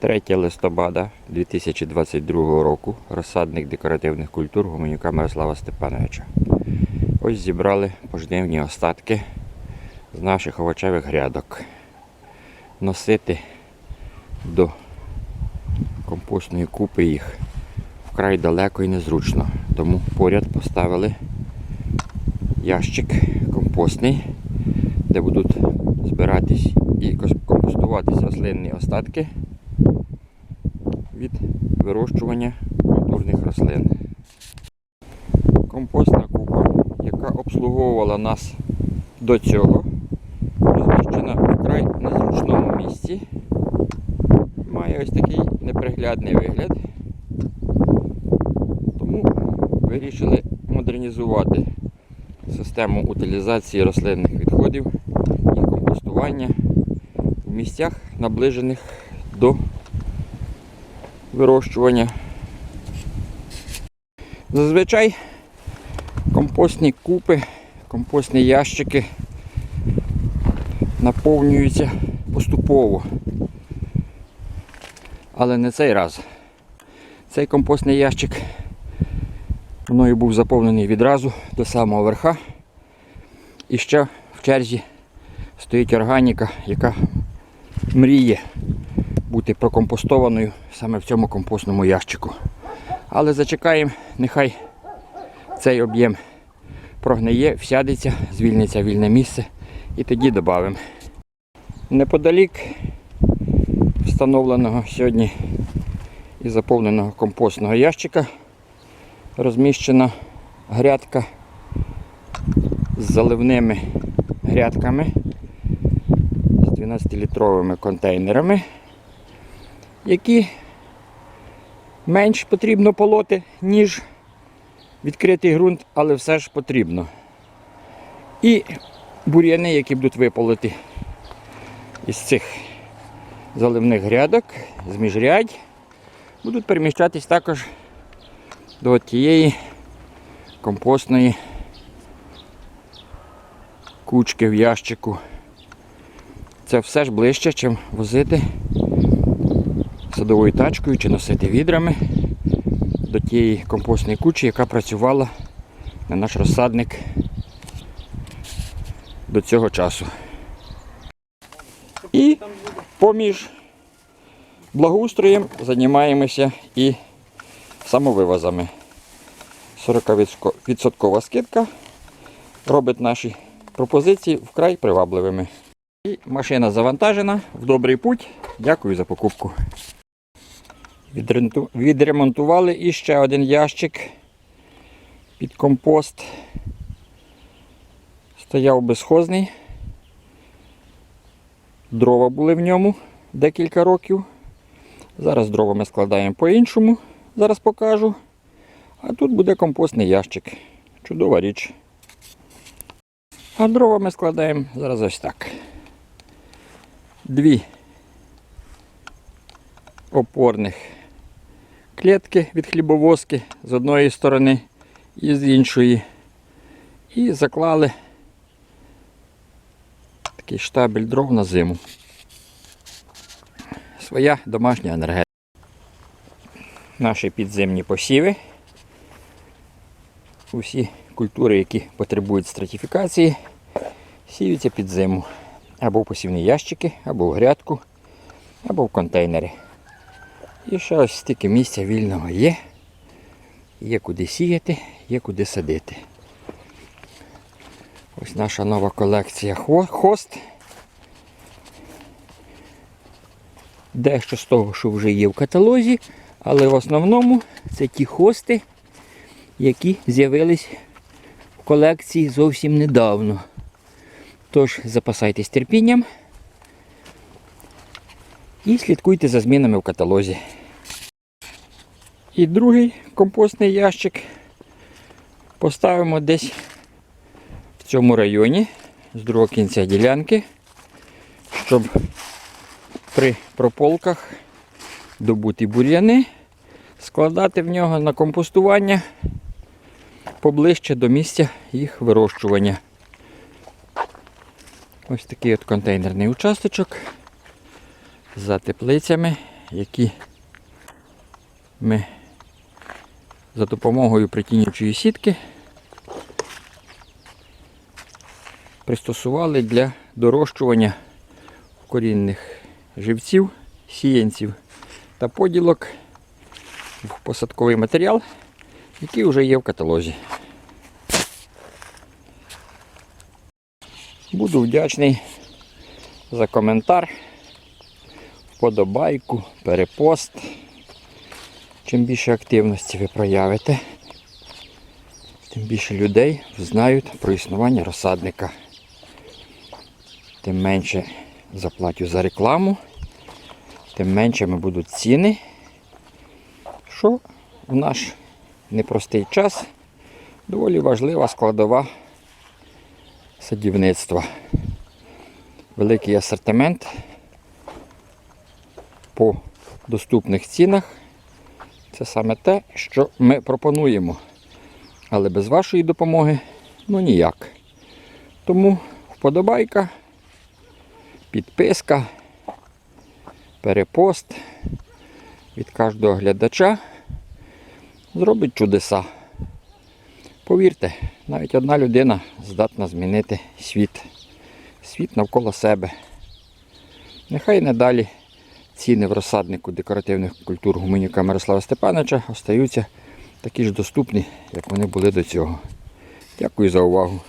3 листопада 2022 року розсадник декоративних культур Гуменюка Мирослава Степановича. Ось зібрали пожнивні остатки з наших овочевих грядок. Носити до компостної купи їх вкрай далеко і незручно. Тому поряд поставили ящик компостний, де будуть збиратись і компостуватись рослинні остатки вирощування культурних рослин. Компостна купа, яка обслуговувала нас до цього, розміщена в вкрай незручному місці. Має ось такий неприглядний вигляд. Тому вирішили модернізувати систему утилізації рослинних відходів і компостування в місцях, наближених до вирощування. Зазвичай компостні купи, компостні ящики наповнюються поступово. Але не цей раз. Цей компостний ящик мною був заповнений відразу до самого верха. І ще в черзі стоїть органіка, яка мріє бути прокомпостованою саме в цьому компостному ящику. Але зачекаємо, нехай цей об'єм прогниє, всядеться, звільниться вільне місце і тоді додамо. Неподалік встановленого сьогодні і заповненого компостного ящика розміщена грядка з заливними грядками з 12-літровими контейнерами, які менш потрібно полоти, ніж відкритий ґрунт, але все ж потрібно. І бур'яни, які будуть виполоти із цих заливних грядок, з міжрядь, будуть переміщатись також до тієї компостної кучки в ящику. Це все ж ближче, чим возити садовою тачкою чи носити відрами до тієї компостної кучі, яка працювала на наш розсадник до цього часу. І поміж благоустроєм займаємося і самовивозами. 40% скидка робить наші пропозиції вкрай привабливими. І машина завантажена в добрий путь. Дякую за покупку. Відремонтували і ще один ящик під компост. Стояв безхозний. Дрова були в ньому декілька років. Зараз дрова ми складаємо по-іншому. Зараз покажу. А тут буде компостний ящик. Чудова річ. А дрова ми складаємо зараз ось так. Дві опорних клітки від хлібовозки з одної сторони і з іншої. І заклали такий штабель дров на зиму. Своя домашня енергетика. Наші підземні посіви. Усі культури, які потребують стратифікації, сіються під зиму. Або в посівні ящики, або в грядку, або в контейнери. І ще ось стільки місця вільного є. Є куди сіяти, є куди садити. Ось наша нова колекція хост. Дещо з того, що вже є в каталозі, але в основному це ті хости, які з'явились в колекції зовсім недавно. Тож запасайтесь терпінням і слідкуйте за змінами в каталозі. І другий компостний ящик поставимо десь в цьому районі з другого кінця ділянки, щоб при прополках добуті бур'яни складати в нього на компостування поближче до місця їх вирощування. Ось такий от контейнерний участочок за теплицями які ми за допомогою притінюючої сітки пристосували для дорощування корінних живців, сіянців та поділок в посадковий матеріал, який вже є в каталозі. Буду вдячний за коментар, вподобайку, перепост. Чим більше активності ви проявите, тим більше людей знають про існування розсадника. Тим менше заплатю за рекламу, тим меншими будуть ціни, що в наш непростий час доволі важлива складова садівництва. Великий асортимент по доступних цінах. Це саме те, що ми пропонуємо. Але без вашої допомоги ну ніяк. Тому вподобайка, підписка, перепост від кожного глядача зробить чудеса. Повірте, навіть одна людина здатна змінити світ, світ навколо себе. Нехай надалі ціни в розсаднику декоративних культур гуменюка Мирослава Степановича остаються такі ж доступні, як вони були до цього. Дякую за увагу.